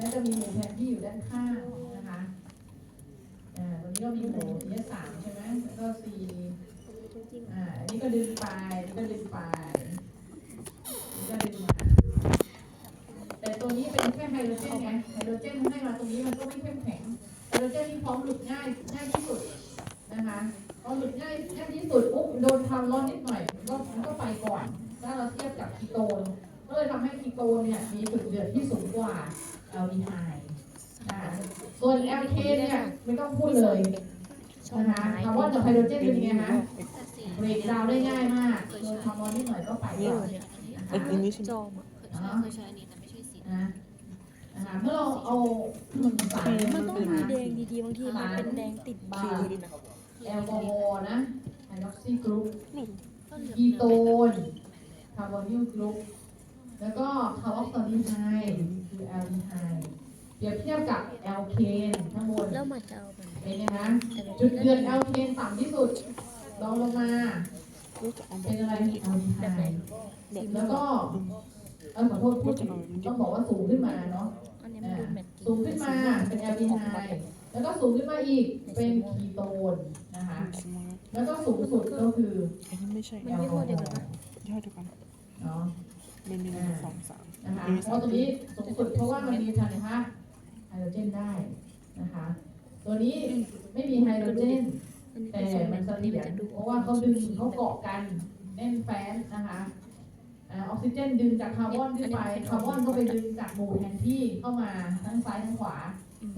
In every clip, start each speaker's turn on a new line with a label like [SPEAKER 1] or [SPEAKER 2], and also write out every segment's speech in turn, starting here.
[SPEAKER 1] แล้วจะมีหมู่แทนที่อยู่ด้านข้างนะคะอ่าตรงนี้ก็มีหมู่เนี้สามใช่ไหมแล้วก็สี่อ่าอันนี้ก็ดึงไปนนี้ก็ดึงไปนนี้ก็ดึงมาแต่ตัวนี้เป็นแค่ไฮโดรเจนไงไฮโดรเจนให้มาตรงนี้มันก็ไม่เข้มแข็งไฮโดรเจนที่พร้อมหลุดง่ายง่ายที่สุดนะคะพอหลุดง่ายง่ายที่สุดปุ๊บโดนความร้อนนิดหน่อยก็มันก็ไปก่อนถ้าเราเทียบกับคีโตนก็เลยทำให้คีโตนเนี่ยมีจุดเดือดที่สูงกว่า แอลดีไฮด์อ่าส่วน LK เนี่ยไม่ต้องพูดเลยนะคะคาร์บอนกับไฮโดรเจนเป็นยังไงคะเบรกดาวน์ได้ง่ายมากโดนความร้อนนิดหน่อยก็ไปก่อนนะ
[SPEAKER 2] อัน
[SPEAKER 1] คะ
[SPEAKER 2] นี้ใช่ไหม
[SPEAKER 3] จอมอะเคยใช้อันนี้แต่ไม่ใช่สี
[SPEAKER 1] นะนะคะเมื่อเราเอาสาร
[SPEAKER 4] มันต้องมีแดง
[SPEAKER 1] นะ
[SPEAKER 4] ดีๆบางทีมันเป็นแดงติดบา
[SPEAKER 1] บา
[SPEAKER 4] ร์
[SPEAKER 1] ร์แอลกอฮอล์นะไฮดรอกซีกรุ๊ป
[SPEAKER 3] ก็เหลือ
[SPEAKER 1] คีโตนคาร์บอนิลกรุ๊ปแล้วก็คาร์บอกซอดีไฮด์คือแอลดีไฮด์ เปรียบเทียบกับแอลเคนทั้งหมด
[SPEAKER 4] แล้วมันจะเอาแบบ
[SPEAKER 1] เป็นไงนะจุดเดือดแอลเคนต่ำที่สุดลองลงมา
[SPEAKER 2] ก็จะเอาแบ
[SPEAKER 1] เป็น
[SPEAKER 2] บ
[SPEAKER 1] อะไรแอลดีไฮด์
[SPEAKER 2] แบบ
[SPEAKER 1] แล้วก็เออขอโทษพูดผิดต้องบอกว่าสูงขึ้นมาเนาะ
[SPEAKER 4] อันนี้มันดูแมท
[SPEAKER 1] สูงขึ้นมาเป็นแอลดีไฮด์แล้วก็สูงขึ้นมาอีกเป็นคีโตนนะคะ
[SPEAKER 2] สมาร์ท
[SPEAKER 1] แล้วก็สูงสุดก็คือ
[SPEAKER 2] อันนี้ไม่ใช่
[SPEAKER 1] แอลกอฮอล์
[SPEAKER 2] ยอดเดียวกัน
[SPEAKER 1] เนาะ
[SPEAKER 2] มันมีหนึ่งสองสาม
[SPEAKER 1] นะคะเพราะตัวนี้สูงสุดเพราะว่ามันมีธัญญา ไฮโดรเจนได้นะคะ ตัวนี้ไม่มีไฮโดรเจน
[SPEAKER 4] อันนี้
[SPEAKER 1] แต่
[SPEAKER 4] เป็นโซน
[SPEAKER 1] มัน
[SPEAKER 4] แบบ
[SPEAKER 1] เส
[SPEAKER 4] นี้
[SPEAKER 1] ถี
[SPEAKER 4] มัน
[SPEAKER 1] ยร
[SPEAKER 4] จะดู
[SPEAKER 1] เพราะว่าเขาดึงเขาเกาะกันแน่นแฟ้นนะคะอ่าออกซิเจนดึงจากคาร์บอนขึ้นไป คาร์บอนก็ไปดึงจากหมู่แทนที่เข้ามาทั้งซ้ายทั้งขวา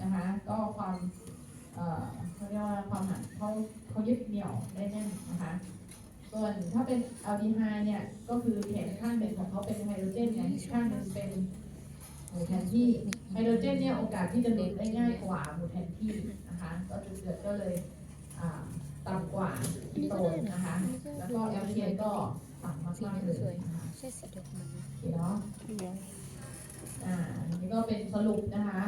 [SPEAKER 1] นะคะ ก็ความเอ่อเขาเรียกว่าความหันเขาเขายึดเหนี่ยวได้แน่นนะคะ ส่วนถ้าเป็นแอลดีไฮด์เนี่ย ก็คือแขนข้างหนึ่งของเขาเป็นไฮโดรเจนไงอีกข้างหนึ่งเป็น หมู่แทนที่ไฮโดรเจนเนี่ยโอกาสที่จะเด็ดได้ง่ายกว่าหมู่แทนที่นะคะก็จุดเดือดก็เลยต่ำกว่าคีโตนนะคะ แล้วก็แอลเทียนก็ต่ำมากๆเลยนะคะ
[SPEAKER 4] ใช่สีเดียวกันไหม
[SPEAKER 1] โอเคเนาะ
[SPEAKER 2] เดียว
[SPEAKER 1] อ่าอันนี่ก็เป็นสรุปนะคะ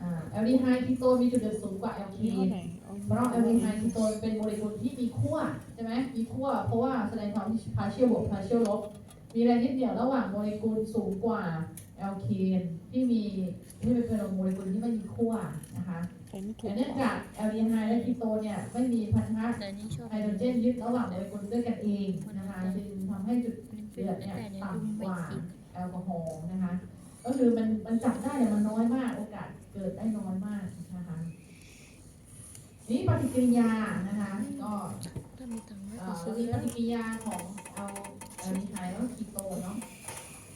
[SPEAKER 1] อ่าแอลดีไฮด์คีโตนมีจุดเดือดสูงกว่าแอลเค
[SPEAKER 2] ยี่ห้อไหน
[SPEAKER 1] เพราะแอลดีไฮด์คีโตนเป็นโมเลกุลที่มีขั้วใช่ไหมมีขั้วเพราะว่าแสดงความพาเชียลบวกพาเชียลลบ มีแรงยึดเหนี่ยวระหว่างโมเลกุลสูงกว่าแอลเคนที่มีที่เป็นโมเลกุลที่ไม่มีขั้วนะคะ
[SPEAKER 2] ใส่ไม่ถูก
[SPEAKER 1] แต่เนื่องจากแอลดีไฮด์และคีโตนเนี่ยไม่มีพันธะ
[SPEAKER 4] แต่อันนี้ชอบ
[SPEAKER 1] ไฮโดรเจนยึดระหว่างโมเลกุลด้วยกันเองนะคะจึงทำให้จุด
[SPEAKER 4] เป็นแต่อันนี้ดูไม่อิน
[SPEAKER 1] แอลกอฮอล์นะคะก็คือมันมันจับได้แต่มันน้อยมากโอกาสเกิดได้น้อยมากนะคะนี่ปฏิกิริยานะคะก็
[SPEAKER 4] ถ้ามีตังค์ก็
[SPEAKER 1] เอ่
[SPEAKER 4] จะ
[SPEAKER 1] อ
[SPEAKER 4] ซื้อ
[SPEAKER 1] มีป
[SPEAKER 4] แล้ว
[SPEAKER 1] ฏิกิริยาของเอา แอลดีไฮด์แล้วก็คีโตนเนาะ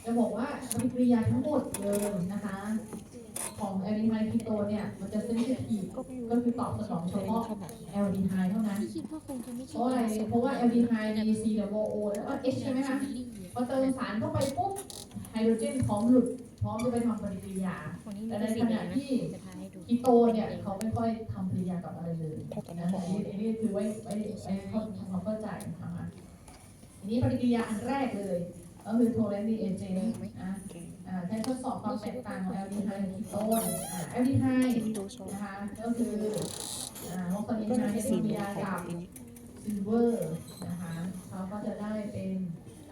[SPEAKER 1] จะบอกว่าปฏิกิริยาทั้งหมดเลยนะคะ ของแอลดีไฮด์คีโตนเนี่ยมันจะเซนซิทีฟ
[SPEAKER 2] ก็ไม่รู้
[SPEAKER 1] ก็คือตอบสนองเฉ
[SPEAKER 2] ใช้
[SPEAKER 1] พาะ
[SPEAKER 2] ขนาด
[SPEAKER 1] แอลดีไฮด์เท่านั้น
[SPEAKER 4] พี่คิดว่าคงจะไม่
[SPEAKER 1] เพ
[SPEAKER 4] ใช่
[SPEAKER 1] ราะอะไรเพราะว่าแอลดีไฮด์มี C กับ O แล้วก็ H ใช่ไหมคะพอเติมสารเข้าไปปุ๊บไฮโดรเจนพร้อมหลุด พร้อมจะไปทำปฏิกิริยา
[SPEAKER 4] ของนี้
[SPEAKER 1] แต่
[SPEAKER 4] มี
[SPEAKER 1] ใน
[SPEAKER 4] สี
[SPEAKER 1] ข
[SPEAKER 4] แด
[SPEAKER 1] ณะ
[SPEAKER 4] งนะ
[SPEAKER 1] ที่
[SPEAKER 4] จะทายให้ดู
[SPEAKER 1] คีโตเนี่ยเขาไม่ค่อยทำปฏิกิริยากับอะไรเลย
[SPEAKER 2] ถ้าตอน
[SPEAKER 1] นะ
[SPEAKER 2] นั้นบอ
[SPEAKER 1] อั
[SPEAKER 2] ก
[SPEAKER 1] นนี้อันนี้คือไว้ไว้ไว้เข้าทำความเข้าใจนะคะ อันนี้ปฏิกิริยาอันแรกเลยก็คือโทเลนดีเอเจนอะ
[SPEAKER 2] เก่ง
[SPEAKER 1] อ่าใช้ทดสอบความแตกต่างของแอลดีไฮด์คีโตนอ่าแอลดีไฮด์
[SPEAKER 2] ที่ดูชอบ
[SPEAKER 1] นะคะก็คืออ่าโมคานิ
[SPEAKER 2] ก็
[SPEAKER 1] ไฮ
[SPEAKER 2] มี
[SPEAKER 1] ด์
[SPEAKER 2] สี
[SPEAKER 1] ปฏิกิ
[SPEAKER 2] เห
[SPEAKER 1] ริ
[SPEAKER 2] ลือง
[SPEAKER 1] ยา
[SPEAKER 2] ของ
[SPEAKER 1] กับ
[SPEAKER 2] อันนี้
[SPEAKER 1] ซิลเวอร์นะคะเขาก็จะได้เป็น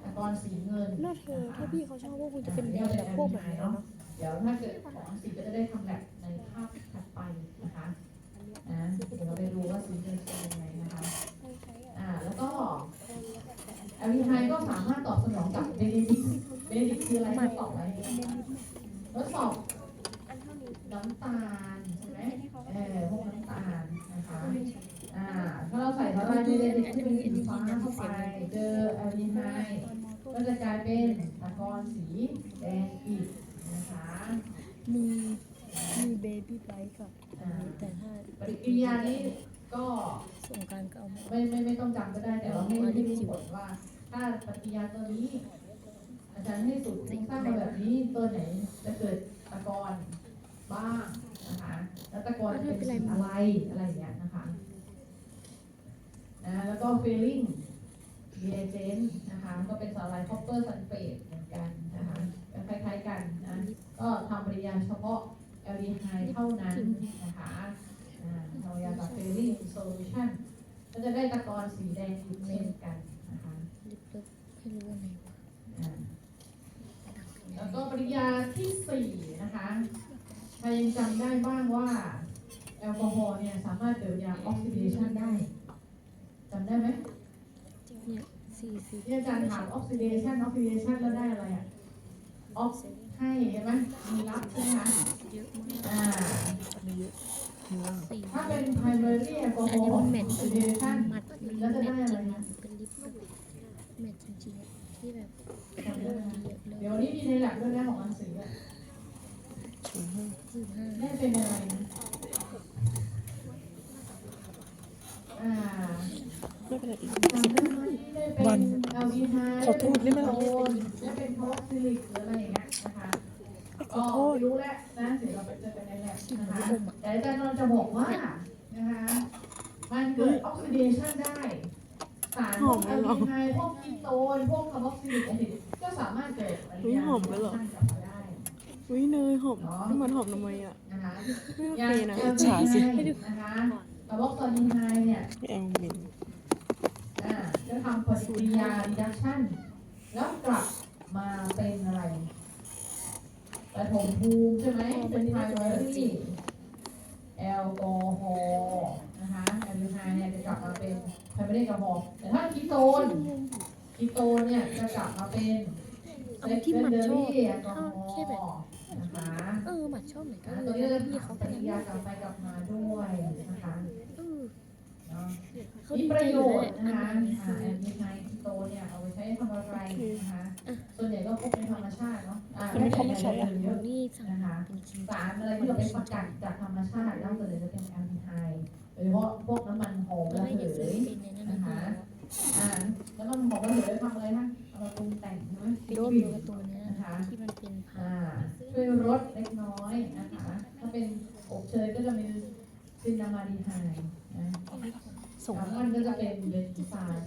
[SPEAKER 1] ตะกอนสีเงิน
[SPEAKER 4] น่าเธอถ้าพี่เขาชอบว่าคุณจะเป็นแดงแบบพวกแบบนี้เนาะ
[SPEAKER 1] เดี๋ยวถ้าเกิดของสีก็จะได้ทำแบบในภาพถัดไปนะคะนะเดี๋ยวเราไปดูว่าสีเงินเป็นยังไงนะคะอ่าแล้วก็ แอลดีไฮด์ก็สามารถตอบสนองกับเบเนดิกเบเนดิกคืออะไรทดสอบอะไรทดสอบน้ำตาลใช่ไหมเออพวกน้ำตาลนะคะอ่าถ้าเราใส่ละลายเบเนดิกที่เป็นสีฟ้าเข้าไปเจอแอลดีไฮด์ก็จะกลายเป็นตะกอนสีแดงอีกนะคะ
[SPEAKER 4] มีมีเบบี้ไบค์กับอันนี้แต่ถ้า
[SPEAKER 1] ปฏิกิริยานี้ก็
[SPEAKER 4] สงกรารก็เอามา
[SPEAKER 1] ไม่ไม่ไม่ต้องจำก็ได้แต่ว่าให้ให้มีผลว่า ถ้าปฏิยาตัวนี้ อาจารย์ให้สูตรโครงสร้างมาแบบนี้ตัวไหนจะเกิดตะกอนบ้างนะคะแล้วตะกอนเป็นสีอะไรอะไรอย่างเงี้ยนะคะนะแล้วก็ฟีลลิ่งรีเอเจนนะคะก็เป็นสารไลคอปเปอร์ซัลเฟตเหมือนกันนะคะคล้ายๆกันนะก็ทำปริยาเฉพาะแอลดีไฮเท่านั้นนะคะอ่าทำยากับเฟลลิ่งโซลูชันก็จะได้ตะกอนสีแดงอีกเช่นกันนะคะ
[SPEAKER 4] ลึกๆให้รู้ว่าไงวะ
[SPEAKER 1] อ่าแล้วก็ป ริยาที่สี่นะคะใครยังจำได้บ้างว่า แอลกอฮอล์เนี่ยสามารถเกิดยาออกซิเดชันได้จำได้ไหม
[SPEAKER 4] เนี่ยสี่สิบ
[SPEAKER 1] ที่อาจารย์ถามออกซิเดชันออกซิเดชันแล้วได้อะไรอะออกให้ใช่ไหมมีรับใช่ไหมคะ
[SPEAKER 3] เยอะมาก
[SPEAKER 1] อ่า
[SPEAKER 2] ไม่เยอะข้างล่าง
[SPEAKER 3] สี่
[SPEAKER 1] ถ้าเป็น primary แอลกอฮ
[SPEAKER 4] อัน
[SPEAKER 1] อ
[SPEAKER 4] นี้
[SPEAKER 1] ล์
[SPEAKER 4] มันแมท
[SPEAKER 1] oxidation
[SPEAKER 4] มัดมัน
[SPEAKER 1] แล้วจะ
[SPEAKER 4] แม
[SPEAKER 1] ได้
[SPEAKER 4] ท
[SPEAKER 1] อะไร
[SPEAKER 4] จริง
[SPEAKER 1] นะ
[SPEAKER 4] เป็นลิปแบบแมทจริงๆอะ ที่แบบ
[SPEAKER 1] จำได้ไหม
[SPEAKER 4] เยอะเล
[SPEAKER 1] เดี๋ยวยวันนี้มีในหลักด้วยนะของอันสีอะ
[SPEAKER 2] ศูนย์ห้า
[SPEAKER 4] สี่ห้า
[SPEAKER 1] ได้เป็นอะไรนะอ่า
[SPEAKER 2] ไม่เป็นไรอีก
[SPEAKER 1] จำได้ไหมได้เป็น
[SPEAKER 2] วัน
[SPEAKER 1] แอลดีไฮด์
[SPEAKER 2] ขอโทษได้ไหมล่ะ
[SPEAKER 1] โนได้เป็นคอร์ซิลิกหรืออะไรอย่างเงี้ยนะคะ
[SPEAKER 2] ขอโทษ
[SPEAKER 1] ก็รู้แล้วนะเดี๋ยวเราไปเจอกันในแลบนะคะแต่อาจารย์นนท์จะบอกว่านะคะมันเกิดออกซิเดชันได้ สารพวกแอลดีไฮด์พวกคีโตนพวกคาร์บอกซิลิกแอซิดก็สามารถเกิดปฏิกิริยารีแอคชั่นกลับมาได้
[SPEAKER 2] วิเนยหอมให้มันหอมทำไมอะ
[SPEAKER 1] นะคะ
[SPEAKER 2] ไม่โอ
[SPEAKER 1] อย่า
[SPEAKER 2] เค
[SPEAKER 1] ง
[SPEAKER 2] นะ
[SPEAKER 1] แอ
[SPEAKER 2] อิ
[SPEAKER 1] ล
[SPEAKER 2] จ
[SPEAKER 1] ดี
[SPEAKER 2] ฉาสิ
[SPEAKER 1] ไฮด์นะคะคาร์บอกซอดีไฮด์เนี่ย
[SPEAKER 2] พี่แอลมิน
[SPEAKER 1] อ่าจะทำปฏิกิริยา reduction แล้วกลับมาเป็นอะไรปฐมภูมิใช่ไหมเป็น primary แอลกอฮอล์นะคะแอลดีไฮด์เนี่ยจะกลับมาเป็น primary แอลกอฮอล์แต่ถ้าคีโตนคีโตนเนี่ยจะกลับมาเป็น
[SPEAKER 4] เอาที่หมัดชอบ
[SPEAKER 1] secondary แอลกอฮอ
[SPEAKER 4] แค่แบบ
[SPEAKER 1] ล์นะคะ
[SPEAKER 4] เออหมัดชอบเหมือนกั
[SPEAKER 1] อ่าน
[SPEAKER 4] เล
[SPEAKER 1] ตัวยนี้จะ
[SPEAKER 4] พี่
[SPEAKER 1] ทำ
[SPEAKER 4] เขา
[SPEAKER 1] ป
[SPEAKER 4] เป็น
[SPEAKER 1] ฏิกิริยากลับไปกลับมาด้วยนะคะ
[SPEAKER 4] เออ
[SPEAKER 1] เนาะ
[SPEAKER 4] เขา
[SPEAKER 1] มี
[SPEAKER 4] ดี
[SPEAKER 1] ป
[SPEAKER 4] ใจ
[SPEAKER 1] ระ
[SPEAKER 4] อ
[SPEAKER 1] โย
[SPEAKER 4] ยู่
[SPEAKER 1] ช
[SPEAKER 4] แล้ว
[SPEAKER 1] น์
[SPEAKER 4] แหละ
[SPEAKER 1] นะคะ
[SPEAKER 4] อันนี้
[SPEAKER 1] อ่าแอนติไฮโตเนี่ยเอาไปใช้ทำอะไรนะคะส่วนใหญ่ก็พบในธรรมชาติเนาะอ่า
[SPEAKER 2] ทำไมเขาไม่ใช้อะ
[SPEAKER 1] เยอะ
[SPEAKER 4] นี่สั่ง
[SPEAKER 1] นะคะ
[SPEAKER 4] เป็นชิ้น
[SPEAKER 1] สารอะไรที่เราไปสกัดจากธรรมชาติแล้วส่วนใหญ่จะเป็นแอนติไฮโด ยเฉพาะพวกน้ำมันหอม
[SPEAKER 4] แล้ว
[SPEAKER 1] ระ
[SPEAKER 4] ไม่
[SPEAKER 1] เห
[SPEAKER 4] ได้ซื้อยเป็นในนั้นนะ
[SPEAKER 1] อ่าแล้วมันหอมระเหยทำอะไรนะเอามาปรุงแต่งใช่ไหม
[SPEAKER 4] เป็น
[SPEAKER 1] ก
[SPEAKER 4] โด
[SPEAKER 1] ลิ่น
[SPEAKER 4] กับตัวเนี้ยที่มันเป็นผ้า
[SPEAKER 1] อ่าช่วยลดเล็กน้อยนะคะถ้าเป็นอบเชยก็จะมีซินนามาดีไฮนะ
[SPEAKER 2] ส่ง
[SPEAKER 1] สามวันก็จะเป็นเบนซิฟาน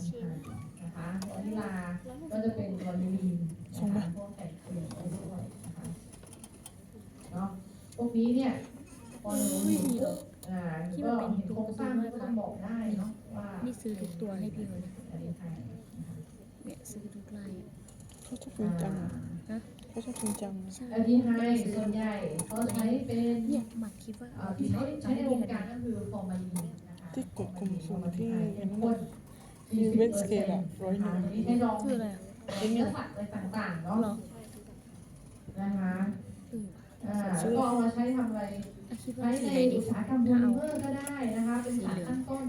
[SPEAKER 1] นะคะวานิลาก็จะเป็นวานิลีนนะคะพวกไก่เค็มอะไรด้วยนะคะเนาะพวกนี้เนี่ยพอเราเห็นปุ๊ บอ่าก็เห็นโครงสร้างก็ต้องบอกได้เนาะว่า
[SPEAKER 4] นี่ซื้อทุกตัวให้พี่เขาเลย
[SPEAKER 1] อันนี้ไทย
[SPEAKER 4] เนี่ยซื้อทุกลาย
[SPEAKER 2] เขาชอบจริงจังอะเขาชอบจริงจังอะ
[SPEAKER 4] ใช่
[SPEAKER 1] อันนี้ไทยส่วนใหญ่เขาใช้เป็น
[SPEAKER 4] เนี่ยหมัดคิดว่า
[SPEAKER 1] เอ่อที่ใช้ใช้ในวงการก็คือฟอร์มาลีนนะคะ
[SPEAKER 2] ที่กดกลุ่มสูงที่
[SPEAKER 1] เป็น
[SPEAKER 2] นั่น
[SPEAKER 1] พ่น
[SPEAKER 2] น่ะมีเวทสเกลอะร้อยหนึ่ง
[SPEAKER 1] นี่ให้ลอง
[SPEAKER 4] คืออะไรอะ
[SPEAKER 1] เนื้อสัตว์อะไรต่างๆเนาะ
[SPEAKER 4] เหรอ
[SPEAKER 1] นะคะ
[SPEAKER 4] เออ
[SPEAKER 1] อ่าแล้วก็เอามาใช้ทำอะไร
[SPEAKER 4] อะ คิดว่า
[SPEAKER 1] ใช้
[SPEAKER 4] สี
[SPEAKER 1] ใน
[SPEAKER 4] ไหนดี
[SPEAKER 1] อุตสาหกรรมโพลิเมอร์ก็ได้นะคะ เป็นสารตั้งต้น